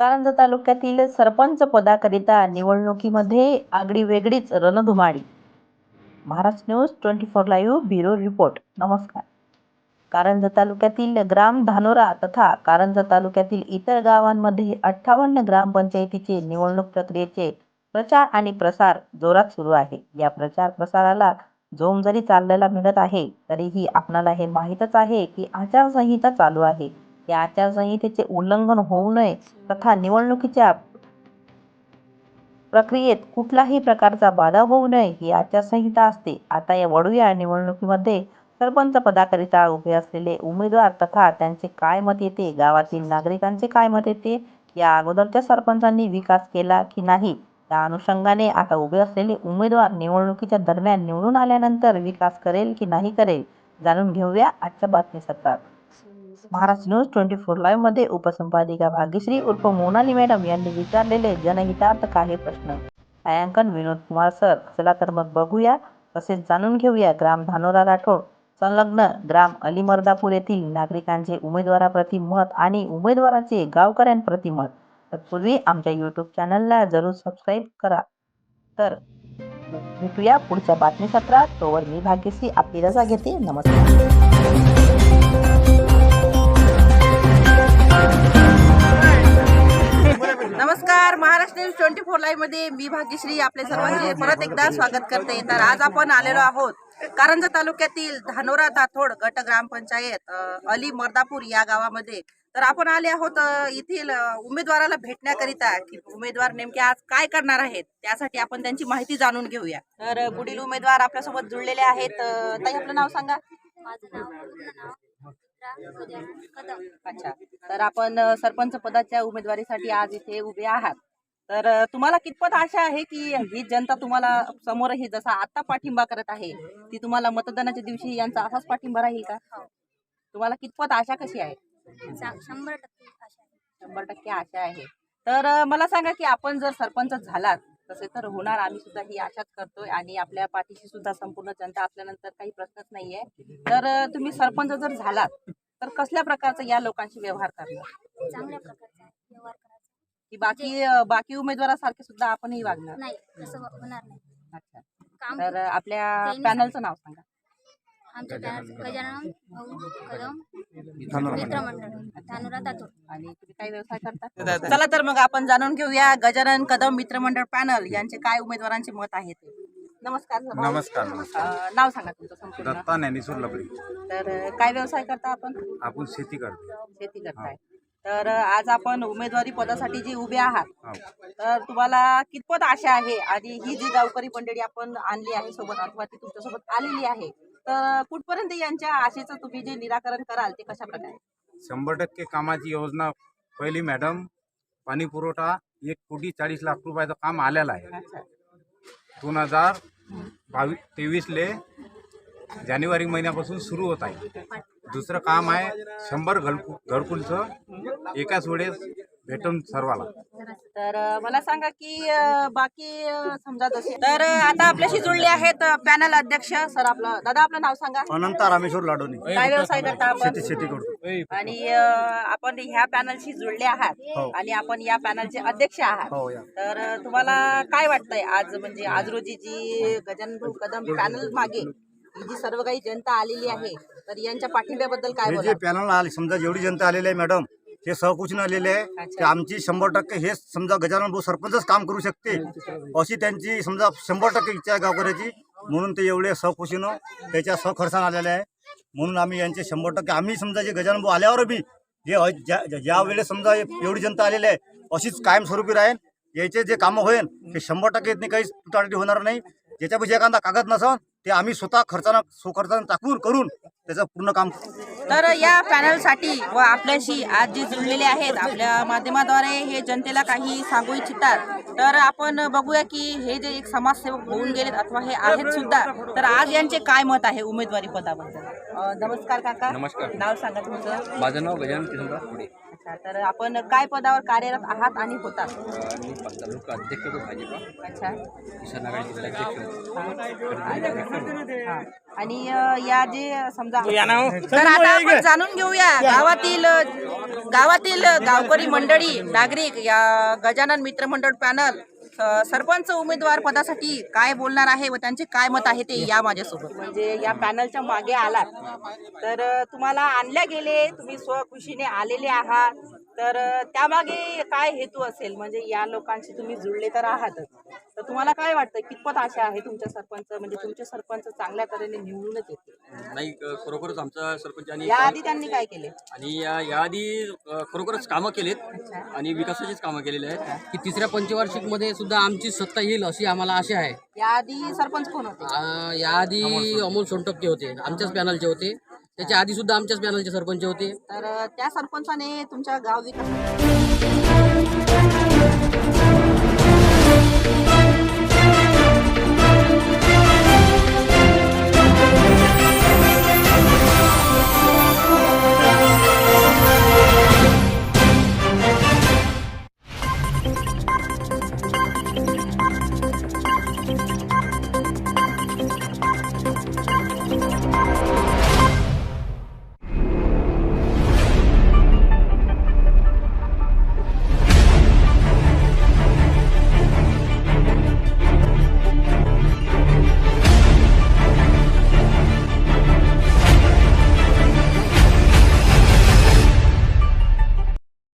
कारंजा तालुक्यातील सरपंच पदाकरिता निवडणुकीमध्ये आगळीवेगळीच रणधुमाळी. Maharashtra news twenty four live bureau report. नमस्कार. कारंजा तालुक्यातील ग्राम धानोरा तथा कारंजा तालुक्यातील इतर गावांमध्ये अठ्ठावन्न ग्रामपंचायतीचे निवडणूक प्रक्रियेचे प्रचार आणि प्रसार जोरात सुरू आहे. या प्रचार प्रसाराला जोम जरी चाललेला मिळत आहे तरीही आपणाला हे माहीतच आहे की आचारसंहिता चालू आहे. या आचारसंहितेचे उल्लंघन होऊ नये. तथा निवडणुकीच्या प्रक्रियेत कुठलाही प्रकारचा बाधा होऊ नये ही आचारसंहिता असते. आता या वडूया निवडणुकीमध्ये सरपंच पदाकरिता उभे असलेले उमेदवार तथा त्यांचे काय मत येते गावातील नागरिकांचे काय मत येते या अगोदरच्या सरपंचांनी विकास केला की नाही? त्या अनुषंगाने आता उभे असलेले उमेदवार निवडणुकीच्या दरम्यान निवडून आल्यानंतर विकास करेल की नाही करेल जाणून घेऊया आजच्या बातमीसत्रात. महाराष्ट्र न्यूज ट्वेंटी फोर लाईव्हमध्ये उपसंपादिका भाग्यश्री उर्फ मोनाली मॅडम यांनी विचारलेले जनहितार्थ काही प्रश्न. छायांकन विनोद कुमार सर. चला तर मग बघूया. तसेच जाणून घेऊया ग्राम धानोरा राठोड. संलग्न ग्राम अलीमर्दापूर येथील नागरिकांचे उमेदवाराप्रती मत आणि उमेदवाराचे गावकऱ्यांप्रती मत. तत्पूर्वी आमच्या यूट्यूब चॅनलला जरूर सबस्क्राईब करा. तर भेटूया पुढच्या बातमीसत्रात तोवर मी भाग्यश्री आपली रजा घेते. नमस्कार. नमस्कार महाराष्ट्र न्यूज ट्वेंटी फोर लाईव्हमध्ये मी भाग्यश्री आपले सर्वांचे परत एकदा स्वागत करते. तर आज आपण आलेलो आहोत कारंजा तालुक्यातील धानोरा दाथोड गट ग्रामपंचायत अली मर्दापूर या गावामध्ये. तर आपण आले आहोत येथील उमेदवाराला भेटण्याकरिता की उमेदवार नेमके आज काय करणार आहेत त्यासाठी आपण त्यांची माहिती जाणून घेऊया. तर पुढील उमेदवार आपल्यासोबत जुळलेले आहेत. ताई आपलं नाव सांगा. माझं नाव अच्छा. तर आपण सरपंच पदाच्या उमेदवारीसाठी आज इथे उभे आहात. तर तुम्हाला कितपत आशा आहे की ही जनता तुम्हाला समोरही जसा आता पाठिंबा करत आहे ती तुम्हाला मतदानाच्या दिवशी यांचा असाच पाठिंबा राहील का? तुम्हाला कितपत आशा कशी आहे? शंभर टक्के आशा आहे. तर मला सांगा की आपण जर सरपंच झालात तसे तर होणार. आम्ही सुद्धा ही आशाच करतोय आणि आपल्या पाठीशी सुद्धा संपूर्ण जनता असल्यानंतर काही प्रश्नच नाहीये. तर तुम्ही सरपंच जर झालात तर कसल्या प्रकारचा या लोकांशी व्यवहार करणार? चांगल्या प्रकारचा व्यवहार की बाकी बाकी उमेदवारासारखे सुद्धा आपणही वागणार? नाही तसं होणार नाही. अच्छा. काम तर आपल्या पॅनलचं नाव सांगा. आमच्या पॅनल गजानन भाऊ कदम. मित्रमंडळ धानुरा दातोड आणि तुम्ही काही व्यवसाय करता? चला तर मग आपण जाणून घेऊया गजानन कदम मित्रमंडळ पॅनल यांचे काय उमेदवारांचे मत आहे ते. नमस्कार. नमस्कार नाव सांगा तुमचं संपूर्ण. दत्ता ज्ञानेश्वर लबडी तर काय व्यवसाय करता आपण? आपण शेती करतो. शेती करताय. तर आज आपण उमेदवारी पदासाठी जे उभे आहात हो. तर तुम्हाला कितपत आशा आहे? आणि ही जी गावकरी मंडळी आपण आणली आहे सोबत अथवा ती तुमच्यासोबत आलेली आहे तर कुठपर्यंत यांच्या आशेचं तुम्ही जे निराकरण कराल ते कशा प्रकारे शंभर टक्के कामाची योजना पहिली मॅडम पाणी पुरवठा एक कोटी चाळीस लाख रुपयाचं काम आलेलं आहे. दोन हजार बावीस तेवीसले जानेवारी महिन्यापासून सुरू होत आहे. दुसरं काम आहे शंभर घरकु घरकुलचं. एकाच वेळेस भेटून सर्वाला. तर मला सांगा की बाकी समजा जसे तर आता आपल्याशी जुळले आहेत पॅनल अध्यक्ष सर आपलं. दादा आपलं नाव सांगा. अनंत रामेश्वर लाडोनी. काय व्यवसाय करता आपण? शेती शेती करतो. आणि अ, आपण ह्या पॅनलशी जुळले आहात आणि आपण या पॅनलचे अध्यक्ष आहात. हो या. तर तुम्हाला काय वाटतंय आज? म्हणजे आज रोजी जी गजानन भाऊ कदम पॅनल मागे ही जी सर्व काही जनता आलेली आहे तर यांच्या पाठिंब्याबद्दल काय हे जे बोला पॅनल आले समजा जेवढी जनता आलेली आहे मॅडम हे सहकुशीन आलेले आहे. ते आमची शंभर टक्के हे समजा गजानन भाऊ सरपंचच काम करू शकते अशी त्यांची समजा शंभर टक्के इच्छा आहे गावकऱ्याची. म्हणून ते एवढे सहकुशीनं त्याच्या सहखर्चानं आलेले आहे. म्हणून आम्ही यांचे शंभर टक्के आम्ही समजा जे गजानन भाऊ आल्यावर बी जे ज्या वेळेस समजा एवढी जनता आलेली आहे अशीच कायमस्वरूपी राहील याचे जे कामं होईल ते शंभर टक्के यातनी काहीच तुटाटी होणार नाही. ज्याच्यापाशी एखादा कागद नसन ते आम्ही स्वतः खर्चानं स्वखर्चानं टाकून करून त्याचं पूर्ण काम तर या पॅनलसाठी व आपल्याशी आज जे जुळलेले आहेत आपल्या माध्यमाद्वारे हे जनतेला काही सांगू इच्छितात तर आपण बघूया की हे जे एक समाजसेवक होऊन गेलेत अथवा हे आहेत सुद्धा तर आज यांचे काय मत आहे उमेदवारी पदाबद्दल? नमस्कार काका. नमस्कार. नाव सांगा तुमचं. माझं नाव गजानन किशनराव पुढे. अच्छा तर आपण काय पदावर कार्यरत आहात आणि होतात? मी तालुका अध्यक्ष होतो भाजपा. अच्छा. किसान आघाडी जिल्हाध्यक्ष होतो. हा. आणि अ, या जे समजा तर आता आपण जाणून घेऊया. गावातील गावातील गावकरी मंडळी नागरिक या गजानन मित्र मंडळ पॅनल सरपंच उमेदवार पदासाठी काय बोलणार आहे व त्यांचे काय मत आहे ते या माझ्यासोबत. म्हणजे या पॅनलच्या मागे आलात. तर तुम्हाला आणल्या गेले तुम्ही स्वखुशीने आलेले आहात. तर त्यामागे काय हेतू असेल? म्हणजे या लोकांशी तुम्ही जुळले तर आहातच. तर तुम्हाला काय वाटतं? कितपत आशा आहे तुमच्या सरपंच म्हणजे तुमचे सरपंच चांगल्या तऱ्हेने निवडूनच येते नाही खरोखरच आमचा सरपंच आणि याआधी त्यांनी काय केले? आणि या याआधी खरोखरच कामं केलेत आणि विकासाचीच कामं केलेली आहेत. की तिसऱ्या पंचवार्षिकमध्ये सुद्धा आमची सत्ता येईल अशी आम्हाला आशा आहे. याआधी सरपंच कोण होते? आ, याआधी अमोल सोनटक्के होते. आमच्याच पॅनलचे होते. त्याच्या आधी सुद्धा आमच्याच पॅनलचे सरपंच होते. तर त्या सरपंचाने तुमच्या गाव विकास